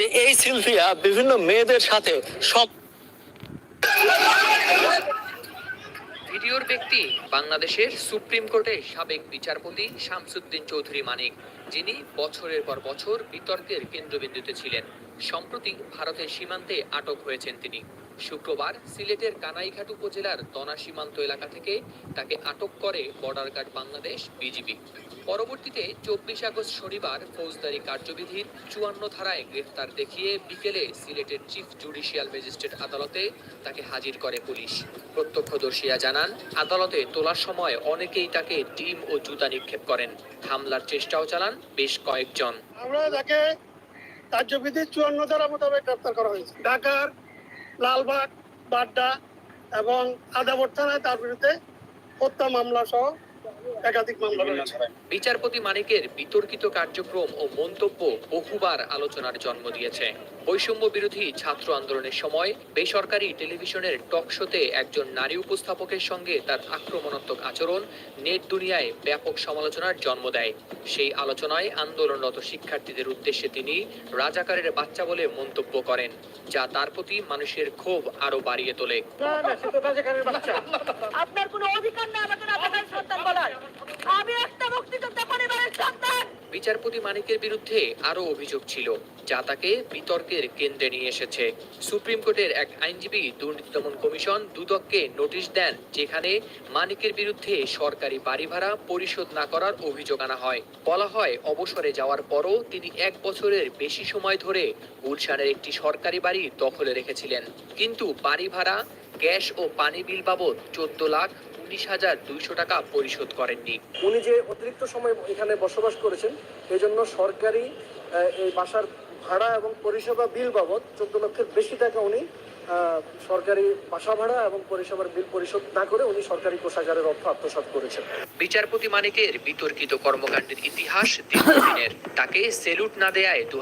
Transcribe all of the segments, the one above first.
যে এই সিলভিয়া বিভিন্ন মেয়েদের সাথে সব ভিডিওর ব্যক্তি বাংলাদেশের সুপ্রিম কোর্টের সাবেক বিচারপতি শামসুদ্দিন চৌধুরী মানিক, যিনি বছরের পর বছর বিতর্কের কেন্দ্রবিন্দুতে ছিলেন। সম্প্রতি ভারতের সীমান্তে আটক হয়েছেন তিনি। শুক্রবার সিলেটের কানাইঘাট উপজেলার তনা সীমান্ত এলাকা থেকে তাকে আটক করে বর্ডার গার্ড বাংলাদেশ বিজিবি। পরবর্তীতে চব্বিশ আগস্ট শনিবার ফৌজদারি কার্যবিধির চুয়ান্ন ধারায় গ্রেফতার দেখিয়ে বিকেলে সিলেটের চিফ জুডিশিয়াল ম্যাজিস্ট্রেট আদালতে তাকে হাজির করে পুলিশ। প্রত্যক্ষদর্শীরা জানান আদালতে তোলার সময় অনেকেই তাকে ডিম ও জুতা নিক্ষেপ করেন। হামলার চেষ্টাও চালান বেশ কয়েকজন। আমরা তাকে কার্যবিধি চুয়ান্ন ধারা মোতাবেক গ্রেপ্তার করা হয়েছে। ঢাকার লালবাগ বাড্ডা এবং আদাবর থানায় তার বিরুদ্ধে হত্যা মামলা সহ একাধিক মামলা রয়েছে। বিচারপতি মানিকের বিতর্কিত কার্যক্রম ও মন্তব্য বহুবার আলোচনার জন্ম দিয়েছে। বৈষম্য বিরোধী ছাত্র আন্দোলনের সময় বেসরকারি টেলিভিশনের টক শোতে একজন নারী উপস্থাপকের সঙ্গে তার আক্রমণাত্মক আচরণ নেট দুনিয়ায় ব্যাপক সমালোচনার জন্ম দেয়। সেই আলোচনায় আন্দোলনরত শিক্ষার্থীদের উদ্দেশ্যে তিনি রাজাকারের বাচ্চা বলে মন্তব্য করেন যা তার প্রতি মানুষের ক্ষোভ আরও বাড়িয়ে তোলে। আপনার কোনো অধিকার নেই আমাকে রাজাকার সন্তান বলার আমি একটা মুক্তিযোদ্ধা বিচারপতি মানিকের বিরুদ্ধে আরও অভিযোগ ছিল, যা তাকে বিতর্কের কেন্দ্রে নিয়ে এসেছে। সুপ্রিম কোর্টের এক আইনজীবী দুর্নীতি দমন কমিশন দুদককে নোটিশ দেন, যেখানে মানিকের বিরুদ্ধে সরকারি বাড়ি ভাড়া পরিশোধ না করার অভিযোগ আনা হয়। বলা হয়, অবসরে যাওয়ার পরও তিনি এক বছরের বেশি সময় ধরে গুলশানের একটি সরকারি বাড়ি দখলে রেখেছিলেন। কিন্তু বাড়ি ভাড়া, গ্যাস ও পানি বিল বাবদ চোদ্দ লাখ উনিশ হাজার দুইশো টাকা পরিশোধ করেননি। উনি যে অতিরিক্ত সময় এখানে বসবাস করেছেন এই সরকারি এই বাসার ভাড়া এবং পরিষেবা বিল বাবদ চোদ্দ লক্ষের বেশি টাকা উনি সরকারি বাসা ভাড়া এবং পরিষেবার বিল পরিশোধ না করে উনি সরকারি কোষাগারের অর্থ আত্মসাৎ করেছেন। বিচারপতি মানিকের বিতর্কিত কর্মকাণ্ডের ইতিহাস দীর্ঘদিনের। তাকে সেলুট না দেয়ায় দু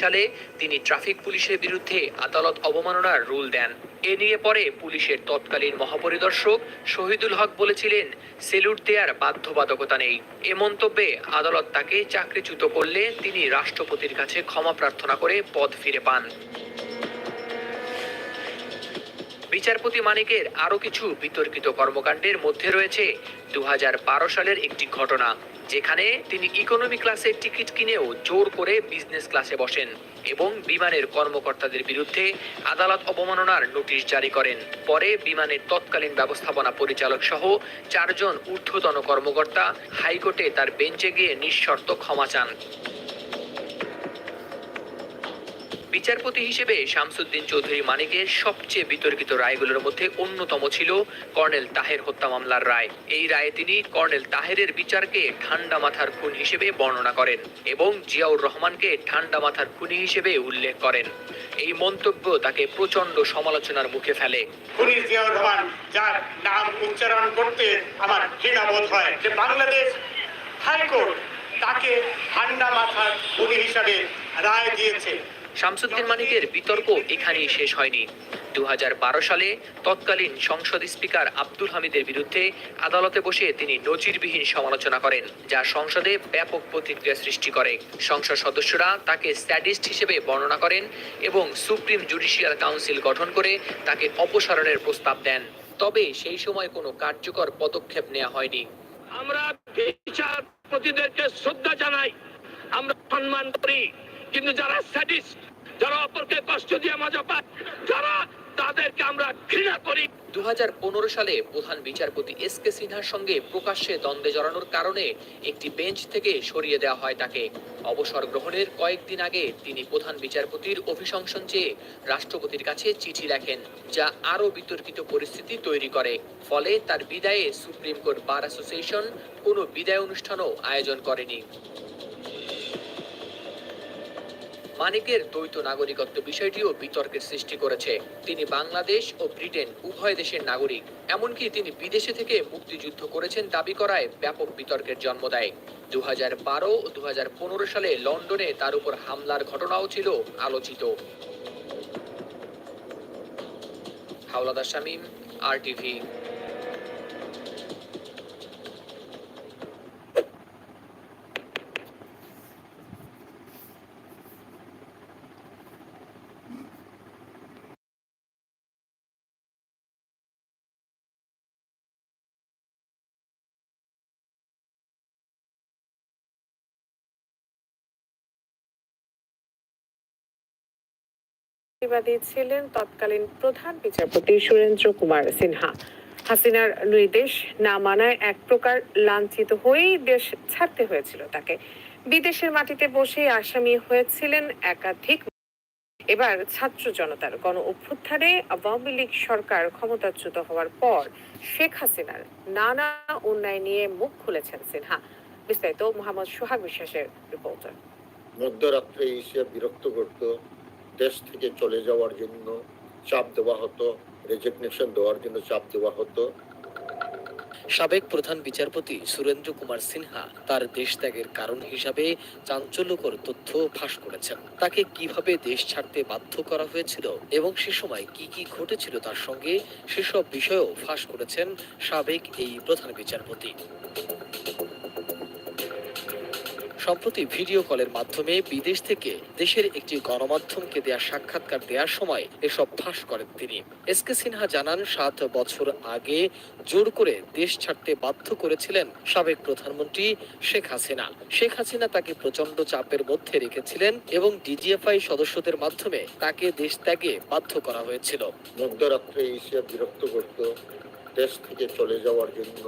সালে তিনি ট্রাফিক পুলিশের বিরুদ্ধে আদালত অবমাননার রুল দেন। এ নিয়ে পরে পুলিশের তৎকালীন মহাপরিদর্শক শহীদুল হক বলেছিলেন, সেলুট দেওয়ার বাধ্যবাধকতা নেই। এ মন্তব্যে আদালত তাকে চাকরিচ্যুত করলে তিনি রাষ্ট্রপতির কাছে ক্ষমা প্রার্থনা করে পদ ফিরে পান। বিচারপতি মানিকের আরও কিছু বিতর্কিত কর্মকাণ্ডের মধ্যে রয়েছে দু হাজার বারো সালের একটি ঘটনা, যেখানে তিনি ইকোনমি ক্লাসের টিকিট কিনেও জোর করে বিজনেস ক্লাসে বসেন এবং বিমানের কর্মকর্তাদের বিরুদ্ধে আদালত অবমাননার নোটিশ জারি করেন। পরে বিমানের তৎকালীন ব্যবস্থাপনা পরিচালক সহ চারজন ঊর্ধ্বতন কর্মকর্তা হাইকোর্টে তার বেঞ্চে গিয়ে নিঃশর্ত ক্ষমা চান। বিচারপতি হিসেবে শামসুদ্দিন চৌধুরী মানিকের সবচেয়ে বিতর্কিত রায়গুলোর মধ্যে অন্যতম ছিল কর্নেল তাহের হত্যা মামলার রায়। এই রায়ে তিনি কর্নেল তাহেরের বিচারকে ঠান্ডা মাথার খুন হিসেবে বর্ণনা করেন এবং জিয়াউর রহমানকে ঠান্ডা মাথার খুনি হিসেবে উল্লেখ করেন। এই মন্তব্য তাকে প্রচণ্ড সমালোচনার মুখে ফেলে। খুনি জিয়াউর রহমান, যার নাম উচ্চারণ করতে আমার ঘৃণা বোধ হয় যে বাংলাদেশ হাইকোর্ট তাকে ঠান্ডা মাথার খুনি হিসাবে রায় দিয়েছে। শামসুদ্দিন মানিকের বিতর্ক এখানেই শেষ হয়নি। দু সালে তৎকালীন সংসদ স্পিকার আব্দুল হামিদের বিরুদ্ধে আদালতে বসে তিনি নজিরবিহীন সমালোচনা করেন, যা সংসদে ব্যাপক প্রতিক্রিয়া সৃষ্টি করে। সংসদ সদস্যরা তাকে স্ট্যাটিস্ট হিসেবে বর্ণনা করেন এবং সুপ্রিম জুডিশিয়াল কাউন্সিল গঠন করে তাকে অপসারণের প্রস্তাব দেন। তবে সেই সময় কোনো কার্যকর পদক্ষেপ নেওয়া হয়নি। আমরা বিচারপতিদেরকে শ্রদ্ধা জানাই। আমরা সম্মান করি। কিন্তু যারা স্যাডিস্ট যারা অপরকে কষ্ট দিয়ে মজা পায়, যারা তাদেরকে আমরা ঘৃণা করি। দু হাজার পনেরো সালে প্রধান বিচারপতি এস কে সিনহার সঙ্গে প্রকাশ্যে দ্বন্দ্বে জড়ানোর কারণে একটি বেঞ্চ থেকে সরিয়ে দেওয়া হয় তাকে। অবসর গ্রহণের কয়েকদিন আগে তিনি প্রধান বিচারপতির অভিশংসন চেয়ে রাষ্ট্রপতির কাছে চিঠি লেখেন, যা আরও বিতর্কিত পরিস্থিতি তৈরি করে। ফলে তার বিদায়ে সুপ্রিম কোর্ট বার অ্যাসোসিয়েশন কোনো বিদায় অনুষ্ঠানও আয়োজন করেনি। মানিকের দ্বৈত নাগরিকত্ব বিষয়টিও বিতর্কের সৃষ্টি করেছে। তিনি বাংলাদেশ ও ব্রিটেন উভয় দেশের নাগরিক। এমনকি তিনি বিদেশে থেকে মুক্তিযুদ্ধ করেছেন দাবি করায় ব্যাপক বিতর্কের জন্ম দেয়। দু হাজার বারো ও দু হাজার পনেরো সালে লন্ডনে তার উপর হামলার ঘটনাও ছিল আলোচিত। হাওলাদার শামীম, আর টিভি প্রতিবাদী ছিলেন তৎকালীন প্রধান বিচারপতি সুরেন্দ্র কুমার সিনহা। হাসিনার নির্দেশ না মানায় এক প্রকার লাঞ্ছিত হয়েই দেশ ছাড়তে হয়েছিল তাকে। বিদেশের মাটিতে বসে আসামি হয়েছিলেন একাধিক। এবার ছাত্র জনতার গণ অভ্যুত্থানে আওয়ামী লীগ সরকার ক্ষমতাচ্যুত হওয়ার পর শেখ হাসিনার নানা অন্যায় নিয়ে মুখ খুলেছেন সিনহা। বিস্তারিত মোহাম্মদ সোহাগ বিশ্বাসের রিপোর্টার মধ্যরাত্রে এসে বিরক্ত করত দেশ থেকে চলে যাওয়ার জন্য চাপ দেওয়া হতো রেজিগনেশন দেওয়ার জন্য চাপ দেওয়া হতো। সাবেক প্রধান বিচারপতি সুরেন্দ্র কুমার সিনহা তার দেশ ত্যাগের কারণ হিসাবে চাঞ্চল্যকর তথ্য ফাঁস করেছেন। তাকে কীভাবে দেশ ছাড়তে বাধ্য করা হয়েছিল এবং সে সময় কি কি ঘটেছিল তার সঙ্গে সেসব বিষয়ও ফাঁস করেছেন সাবেক এই প্রধান বিচারপতি। সম্প্রতি ভিডিও কলের মাধ্যমে বিদেশ থেকে দেশের একটি গণমাধ্যমকে দেয়া সাক্ষাৎকার দেওয়ার সময় এসব ফাঁস করেন তিনি। এস কে সিনহা জানান, সাত বছর আগে জোর করে দেশ ছাড়তে বাধ্য করেছিলেন সাবেক প্রধানমন্ত্রী শেখ হাসিনা। শেখ হাসিনা তাকে প্রচণ্ড চাপের মধ্যে রেখেছিলেন এবং ডিজিএফআই সদস্যদের মাধ্যমে তাকে দেশ ত্যাগে বাধ্য করা হয়েছিল। মধ্যরাত্রে এসে বিরক্ত করত, দেশ থেকে চলে যাওয়ার জন্য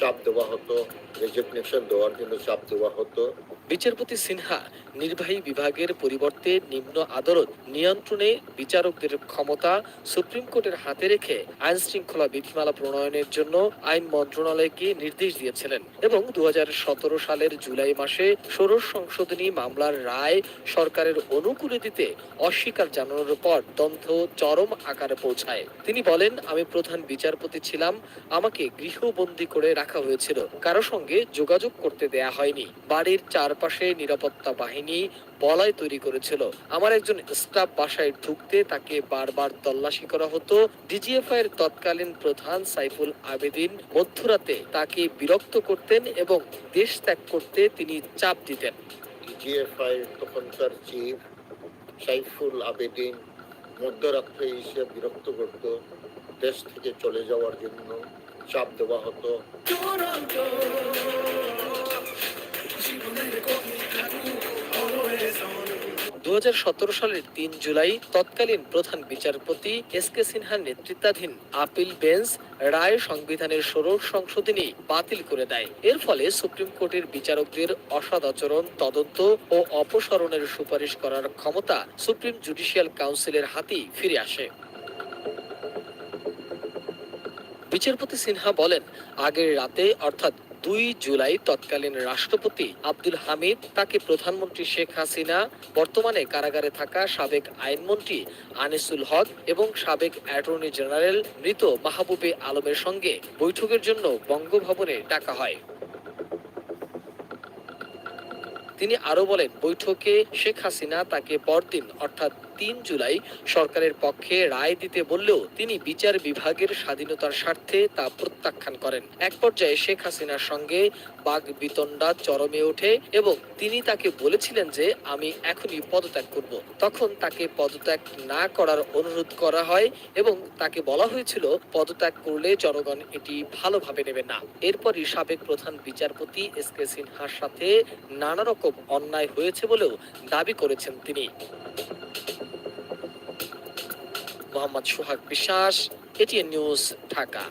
চাপ দেওয়া হতো, রেজিগনেশন দেওয়ার জন্য চাপ দেওয়া হতো। বিচারপতি সিনহা নির্বাহী বিভাগের পরিবর্তে নিম্ন আদালত নিয়ন্ত্রণে বিচারকদের ক্ষমতা সুপ্রিম কোর্টের হাতে রেখে আইন শৃঙ্খলা বিধিমালা প্রণয়নের জন্য আইন মন্ত্রণালয়কে নির্দেশ দিয়েছিলেন এবং দুহাজার সতেরো সালের জুলাই মাসে ষোড়শ সংশোধনী মামলার রায় সরকারের অনুকূলে দিতে অস্বীকার জানানোর পর দ্বন্দ্ব চরম আকারে পৌঁছায়। তিনি বলেন, আমি প্রধান বিচারপতি ছিলাম, আমাকে গৃহবন্দী করে রাখা হয়েছিল। কারও সঙ্গে যোগাযোগ করতে দেয়া হয়নি। বাড়ির চারপাশে নিরাপত্তা বাহিনী বলয় তৈরি করেছিল। আমার একজন স্টাফ বাসায় ঢুকতে তাকে বারবার তল্লাশি করা হতো। ডিজিএফআই এর তৎকালীন প্রধান সাইফুল আবেদিন মধ্যরাতে তাকে বিরক্ত করতেন এবং দেশ ত্যাগ করতে তিনি চাপ দিতেন। ডিজিএফআই তখনকার চিফ সাইফুল আবেদিন মধ্যরাত্রে এসে বিরক্ত করত দেশ থেকে চলে যাওয়ার জন্য চাপ দেওয়া হতো। দু হাজার সতেরো সালের তিন জুলাই তৎকালীন প্রধান বিচারপতি এস কে সিনহার নেতৃত্বাধীন আপিল বেঞ্চ রায় সংবিধানের ষোড়শ সংশোধনী বাতিল করে দেয়। এর ফলে সুপ্রিম কোর্টের বিচারকদের আচরণ, তদন্ত ও অপসারণের সুপারিশ করার ক্ষমতা সুপ্রিম জুডিশিয়াল কাউন্সিলের হাতেই ফিরে আসে। বিচারপতি সিনহা বলেন, আগের রাতে, অর্থাৎ দুই জুলাই তৎকালীন রাষ্ট্রপতি আব্দুল হামিদ তাকে প্রধানমন্ত্রী শেখ হাসিনা, বর্তমানে কারাগারে থাকা সাবেক আইনমন্ত্রী আনিসুল হক এবং সাবেক অ্যাটর্নি জেনারেল মৃত মাহবুবে আলমের সঙ্গে বৈঠকের জন্য বঙ্গভবনে ডাকা হয়। তিনি আরও বলেন, বৈঠকে শেখ হাসিনা তাকে পরদিন, অর্থাৎ তিন জুলাই সরকারের পক্ষে রায় দিতে বললেও তিনি বিচার বিভাগের স্বাধীনতার স্বার্থে তা প্রত্যাখ্যান করেন। এক পর্যায়ে শেখ হাসিনার সঙ্গে বাঘ বিতণ্ডা চরমে ওঠে এবং তিনি তাকে বলেছিলেন যে, আমি এখনই পদত্যাগ করব। তখন তাকে পদত্যাগ না করার অনুরোধ করা হয় এবং তাকে বলা হয়েছিল, পদত্যাগ করলে জনগণ এটি ভালোভাবে নেবে না। এরপরই সাবেক প্রধান বিচারপতি এস কে সিনহার সাথে নানা রকম অন্যায় হয়েছে বলেও দাবি করেছেন তিনি। মোহাম্মদ সোহাগ বিশ্বাস এটিএন নিউজ ঢাকা।